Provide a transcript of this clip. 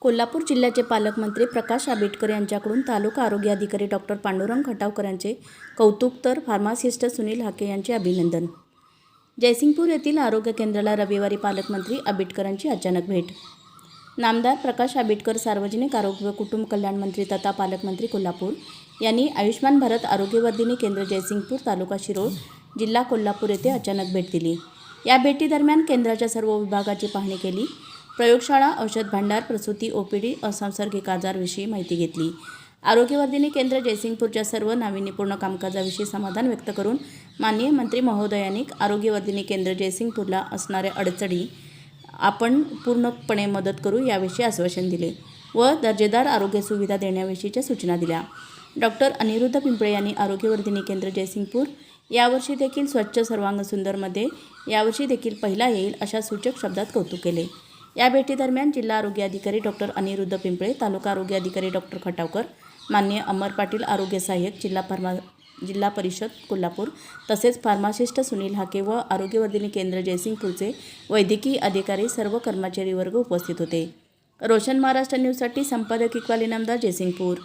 कोल्हापूर जिल्ह्याचे पालकमंत्री प्रकाश आंबेडकर यांच्याकडून तालुका आरोग्य अधिकारी डॉक्टर पांडुरंग खटावकर यांचे कौतुक तर फार्मासिस्ट सुनील हाके यांचे अभिनंदन. जयसिंगपूर येथील आरोग्य केंद्राला रविवारी पालकमंत्री आंबेडकरांची अचानक भेट. नामदार प्रकाश आंबेडकर सार्वजनिक आरोग्य व कुटुंब कल्याण मंत्री तथा पालकमंत्री कोल्हापूर यांनी आयुष्मान भारत आरोग्यवर्धिनी केंद्र जयसिंगपूर तालुका शिरोळ जिल्हा कोल्हापूर येथे अचानक भेट दिली. या भेटीदरम्यान केंद्राच्या सर्व विभागाची पाहणी केली. प्रयोगशाळा औषध भांडार प्रसूती ओपीडी असंसर्गिक आजारविषयी माहिती घेतली. आरोग्यवर्धिनी केंद्र जयसिंगपूरच्या सर्व नाविन्यपूर्ण कामकाजाविषयी समाधान व्यक्त करून माननीय मंत्री महोदयांनी आरोग्यवर्धिनी केंद्र जयसिंगपूरला असणाऱ्या अडचणी आपण पूर्णपणे मदत करू याविषयी आश्वासन दिले व दर्जेदार आरोग्य सुविधा देण्याविषयीच्या सूचना दिल्या. डॉक्टर अनिरुद्ध पिंपळे यांनी आरोग्यवर्धिनी केंद्र जयसिंगपूर यावर्षी देखील स्वच्छ सर्वांग सुंदरमध्ये यावर्षी देखील पहिला येईल अशा सूचक शब्दात कौतुक केले. या भेटीदरम्यान जिल्हा आरोग्य अधिकारी डॉक्टर अनिरुद्ध पिंपळे तालुका आरोग्य अधिकारी डॉक्टर खटावकर मान्य अमर पाटील आरोग्य सहाय्यक जिल्हा फार्मा जिल्हा परिषद कोल्हापूर तसेच फार्मासिस्ट सुनील हाके व आरोग्यवर्धिनी केंद्र जयसिंगपूरचे वैद्यकीय अधिकारी सर्व कर्मचारी वर्ग उपस्थित होते. रोशन महाराष्ट्र न्यूजसाठी संपादक इक्बाल इनामदार जयसिंगपूर.